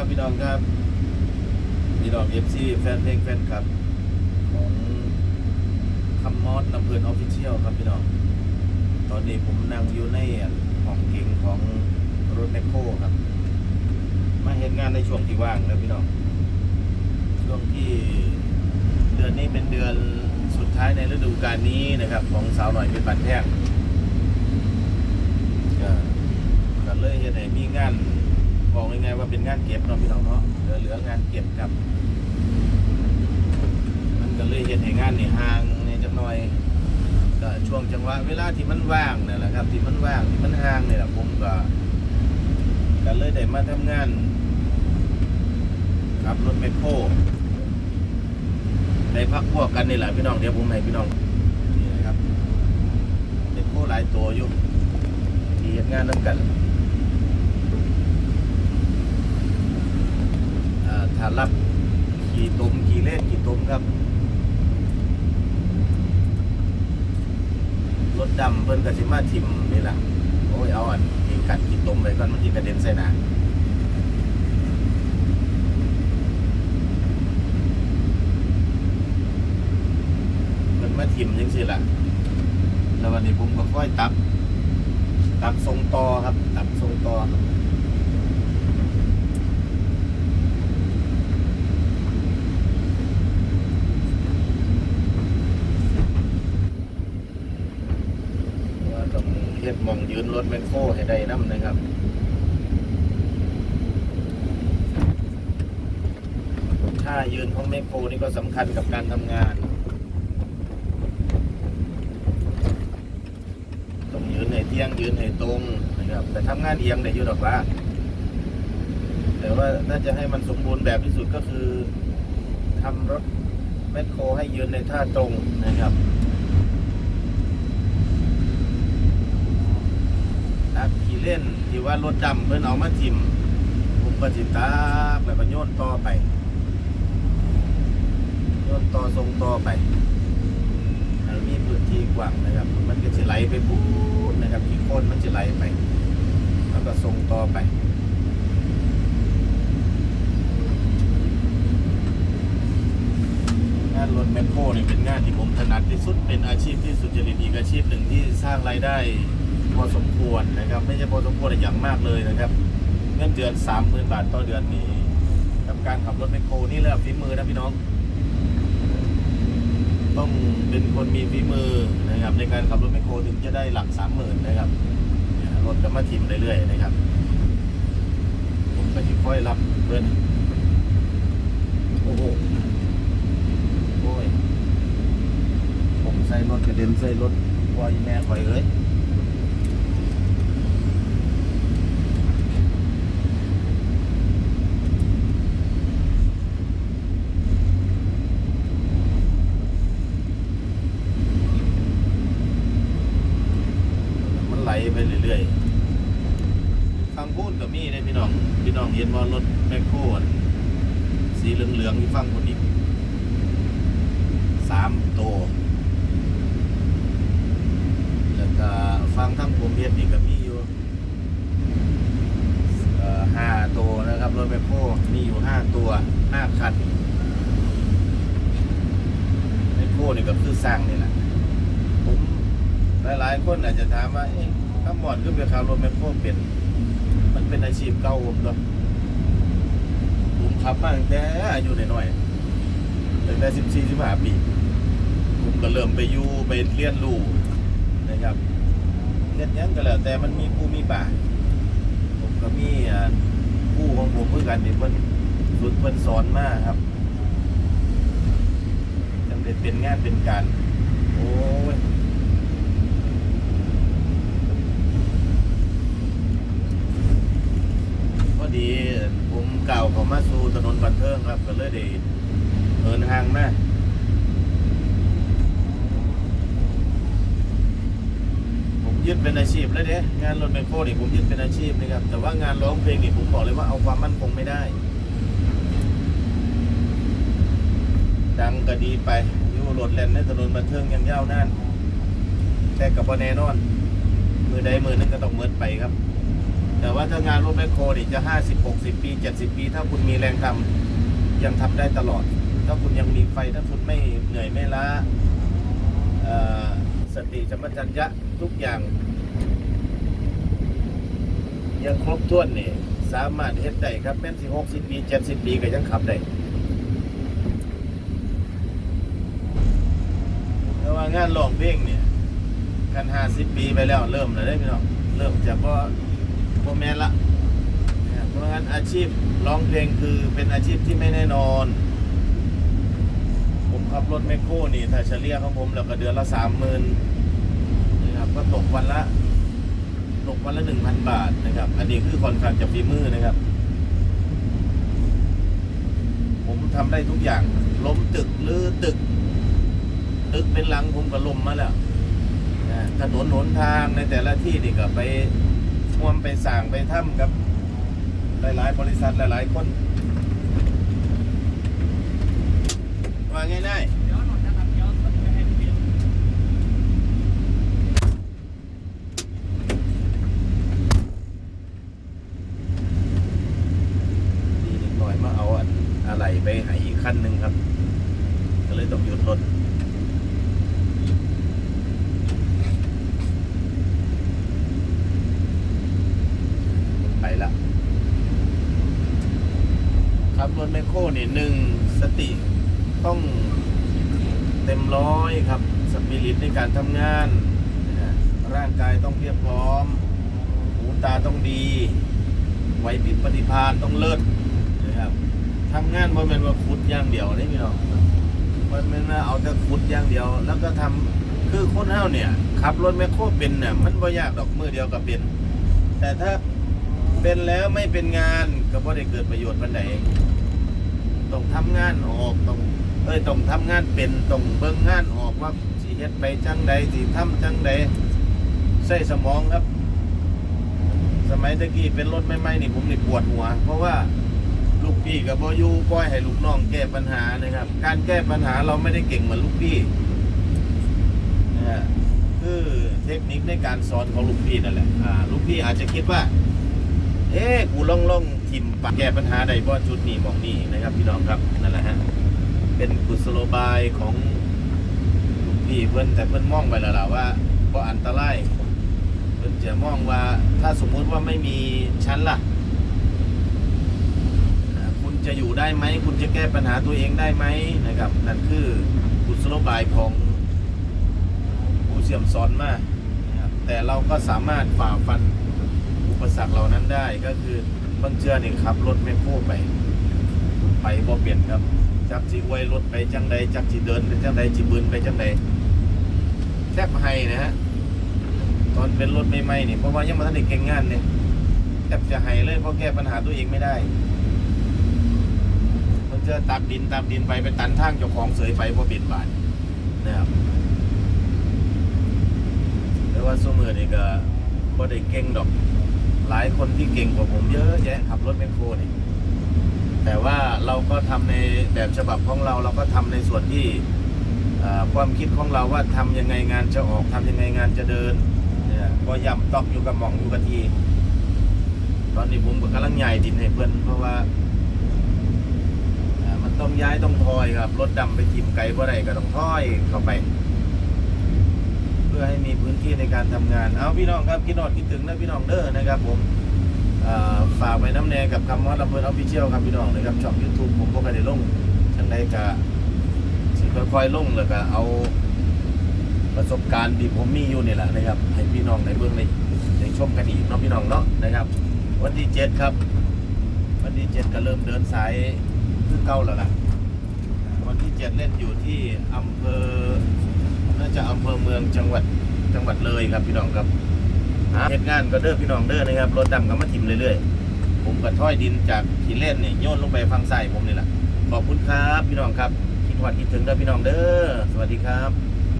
ครับพี่น้องครับพี่น้องเอฟซีแฟนเพลงแฟนคลับ ของคำมอดลำเพลินออฟฟิเชียลครับพี่น้อง ตอนนี้ผมนั่งอยู่ในห้องเก่งของรถแมคโครครับ มาเห็นงานในช่วงที่ว่างแล้วพี่น้อง ช่วงที่เดือนนี้เป็นเดือนสุดท้ายในฤดูกาลนี้นะครับ ของสาวหน่อยเป็นบันแท่งก็ก็เลยเห็นไหนมีงาน บอกยังไงว่าเป็นงานเก็บเนาะพี่น้องเนาะเหลือเหลืองานเก็บครับ มันก็เลยเห็นให้งานนี่ห่างเนี่จักหน่อยก็ช่วงจังหวะเวลาที่มันว่างนี่แหละครับ ที่มันว่างที่มันห่างนี่แหละผมก็ก็เลยได้มาทำงานขับรถแมคโครได้พักพวกกันนี่แหละพี่น้องเดี๋ยวผมให้พี่น้องนี่นะครับแมคโครหลายตัวอยู่ที่งานน้ำกันอ่าถ้ารับขี่ตุมขี่เล่นขี่ตุมครับ รถดำเพิ่นก็สิมาทิมนี่แหละโอ้ยเอาอันนี้กัดขี่ตุมไปก่อนมันสิกระเด็นใส่หน้ามันมาทิมยังสิล่ะแล้ววันนี้ผมก็ค่อยตับตับทรงต่อครับ ตับทรงต่อว่าต้องเฮ็ดหมองยืนร ถแมคโครให้ได้น้ำนะครับท่ายืนของแมคโครนี่ก็สำคัญกับการทำงานต้องยืนให้เที่ยงยืนให้ตรงนะครับ แต่ทำงานเอียงได้อยู่ดอกว่าแต่ว่าน่าจะให้มันสมบูรณ์แบบที่สุดก็คือทำรถแมคโครให้ยืนในท่าตรงนะครับ นักขี่เล่นที่ว่ารถดำเพิ่นเอามาทิมผมก็จิตามแล้วก็โยนต่อไปโยนต่อทรงต่อไปมีพื้นที่กว้างนะครับ มันก็จะไหลไปปุ๊บนะครับที่โคนมันจะไหลไป แล้วก็ส่งต่อไปงานรถแมคโครนี่เป็นงานที่ผมถนัดที่สุดเป็นอาชีพที่สุจริตอีกอาชีพหนึ่งที่สร้างรายได้ พอสมควรนะครับ ไม่ใช่พอสมควรอย่างมากเลยนะครับ เงินเดือนสามหมื่นบาทต่อเดือนนี้กับการขับรถแมคโครนี่แหละฝีมือนะพี่น้อง ต้องเป็นคนมีฝีมือนะครับ ในการขับรถแมคโครถึงจะได้หลักสามหมื่นนะครับรถก็มาถิ่มเรื่อยๆนะครับ ผมก็จะค่อยรับเพื่อนโอ้โหโอ้ยผมใส่รถกระเด็นใส่รถวอยแม่คอยเอ้ยมันไหลไปเรื่อยๆฟังพูดกับมี่ได้พี่น้อง พี่น้องเห็นว่ารถแมคโครอะสีเห ลืองๆที่ฟังคนอีกสามตัวแล้วก็ฟังทั้งผมเฮ็ดนี่ก็มีอยู่ห้าตัวนะครับรถแมคโครมีอยู่ห้าตัวห้าคันแมคโครนี่ก็คือสร้างนี่แหละผมหลายๆคนอาจจะถามว่าเอ๊ะข้ามบอดขึ้นไปขับรถแมคโครเป็น มันเป็นอาชีพเก่าผมเนาะ ขับมาตั้งแต่อายุน้อยๆตั้งแต่สิบสี่สิบห้าปีผมก็เริ่มไปอยู่ไปเรียนรู้นะครับเรียนยังก็แล้ว แต่มันมีผู้มีป่า ผมก็มีอ่าผู้ของผมเพื่อกันที่เพิ่นฝึกเพิ่นสอนมาครับจังได้เป็นงานเป็นการ โอ้ยพอดี ผมกล่าวเขามาสู่ถนนบันเทิงครับก็เลยได้เดินทางมาผมยึดเป็นอาชีพแล้วเด้งานรถแมคโครนี่ผมยึดเป็นอาชีพนะครับ แต่ว่างานร้องเพลงนี่ผมบอกเลยว่าเอาความมั่นคงไม่ได้ ดังก็ดีไปอยู่รถแล่นในถนนบันเทิงยังยาวนานแต่กับพอแน่นอน มือใดมือหนึงก็ต้องเมิดไปครับ แต่ว่าถ้างานรถแมคโครนี่จะห้าสิบหกสิบปีเจ็ดสิบปี ถ้าคุณมีแรงทำยังทำได้ตลอด ถ้าคุณยังมีไฟถ้าคุณไม่เหนื่อยไม่ล้าสติสัมปชัญญะทุกอย่าง ยังครบถ้วนนี่สามารถเฮ็ดได้ครับแม่นสิหกสิบปีเจ็ดสิบปีก็ยังขับได้แต่ว่างานร้องเพลงเนี่ยกันห้าสิบปีไปแล้วเริ่มแล้วได้อพี่น้องเริ่มจากว่า อแม่นละนะเพราะงั้นอาชีพร้องเพลงคือเป็นอาชีพที่ไม่แน่นอน ผมขับรถแมคโครนี่ถ้าเฉลี่ยของผมแล้วก็เดือนละสามหมื่นนะครับก็ตกวันละตกวันละหนึ่งพันบาทนะครับ อันนี้คือคอนข้างจะฝีมือนะครับ ผมทำได้ทุกอย่าง ล้มตึกหรือตึก ตึกเป็นหลังผมก็ล้มมาแล้วถนนหนทางในแต่ละที่นี่ก็ไป ท่วมไปสั่งไปถ้ำกับหลายๆ บริษัทหลายๆคนว่าง่ายๆเดี๋ยวหน่อยนะครับเดี๋ยวจะให้เปลี่ยนดีนิดหน่อยมาเอาอะไรไปให้อีกขั้นหนึ่งครับ ก็เลยต้องหยุดรถไปละ ครับรถแมคโครนี่หนึ่งสติต้องเต็มร้อยครับสปิริตในการทำงาน ร่างกายต้องเรียบพร้อม หูตาต้องดี ไหวพริบปฏิภาณต้องเลิศนะครับทำงานบ่แม่นว่าขุดอย่างเดียวนี่พี่น้องบ่แม่นว่าเอาแต่ขุดอย่างเดียว แล้วก็ทำคือคนเฮาเนี่ยขับรถแมคโครเป็นเนี่ยมันบ่ยากดอกมือเดียวก็เป็น แต่ถ้าเป็นแล้วไม่เป็นงานก็บ่ได้เกิดประโยชน์ปานใด ต้องทำงานออกต้องเอ้ยต้องทำงานเป็นต้องเบิ่งงานออกว่าสิเฮ็ดไปจังใดสิทำจังใดใช้สมองครับ สมัยตะกี้เป็นรถใหม่ๆนี่ผมนี่ปวดหัว เพราะว่าลูกพี่กับบอยู่ปล่อยให้ลูกน้องแก้ปัญหานะครับ การแก้ปัญหาเราไม่ได้เก่งเหมือนลูกพี่นะฮะคือเทคนิคในการสอนของลูกพี่นั่นแหละอ่าลูกพี่อาจจะคิดว่า เอ๊ะกูล่องล่อง ทิมปแก้ปัญหาใดบ่จุดนี้มองนี่นะครับพี่น้องครับนั่นแหละฮะเป็นกุศโลบายของลูกพี่เพื่อนแต่เพื่อนมองไปแล้วล่ะว่าก็อันตรายเพิ่นจะมองว่าถ้าสมมุติว่าไม่มีชั้นล่ะ คุณจะอยู่ได้ไหม คุณจะแก้ปัญหาตัวเองได้ไหมนะครับ นั่นคือกุศโลบายของผู้เสี่ยมสอนมานะครับแต่เราก็สามารถฝ่าฟันอุปสรรคเหล่านั้นได้ก็คือ บางเชื่อนี่ขับรถไม่โค้ไป ไปบ่เปลี่ยนครับ จักสิไวยรถไปจังใดจักสิเดินไปจังใดจิบืนไปจังใดแทบให้นะฮะตอนเป็นรถใหม่ๆนี่เพราะว่ายังมาทันได้เก่งงานเนี่ยแทบจะให้เลยเพราะแก้ปัญหาตัวเองไม่ได้มันจะตับดินตับดินไปไปตันทางเจ้าของเสยไปพราะเปลี่ยนบาทนะครับแต่ว่าสมือนี่ก็บ่ได้เก่งดอก หลายคนที่เก่งกว่าผมเยอะแยะขับรถแมคโครนี่แต่ว่าเราก็ทำในแบบฉบับของเราเราก็ทำในส่วนที่ความคิดของเราว่าทำยังไงงานจะออกทำยังไงงานจะเดินเนี่ยก็ย่ำตอกอยู่กับหม่องอยู่กับที ตอนนี้ผมก็กำลังใหญ่ดินให้เพื่อนเพราะว่ามันต้องย้ายต้องทอยครับรถดำไปทิมไกลบ่ได้ก็ต้องทอยเข้าไป พื่อให้มีพื้นที่ในการทำงาน เอาพี่น้องครับคิดนอดคิดถึงนะพี่น้องเด้อนะครับผมฝากไว้น้ำแนกับคำว่าลำเพลินออฟฟิเชียลครับพี่น้องนะครับช่องยูทูบผมก็ไม่ได้ลงจังใดกะสิค่อยๆลงแล้วก็เอาประสบการณ์ที่ผมมีอยู่นี่แหละนะครับ ให้พี่น้องในเบื้องในในชมกันอีกเนาะพี่น้องเนาะนะครับ วันที่เจ็ดครับ วันที่เจ็ดก็เริ่มเดินสายคือเก้าแล้วล่ะวันที่เจ็ดเล่นอยู่ที่อำเภอ น่าจะอำเภอเมืองจังหวัดจังหวัดเลยครับพี่น้องครับหาเหตุงานก็เด้อพี่น้องเด้อนะครับรถดำก็มาถิ่มเรื่อยๆ ผมก็ถ้อยดินจากที่เล่นนี่โยนลงไปฟังใส่ผมนี่แหละขอบคุณครับพี่น้องครับคิดว่าคิดถึงเด้อพี่น้องเด้อสวัสดีครับ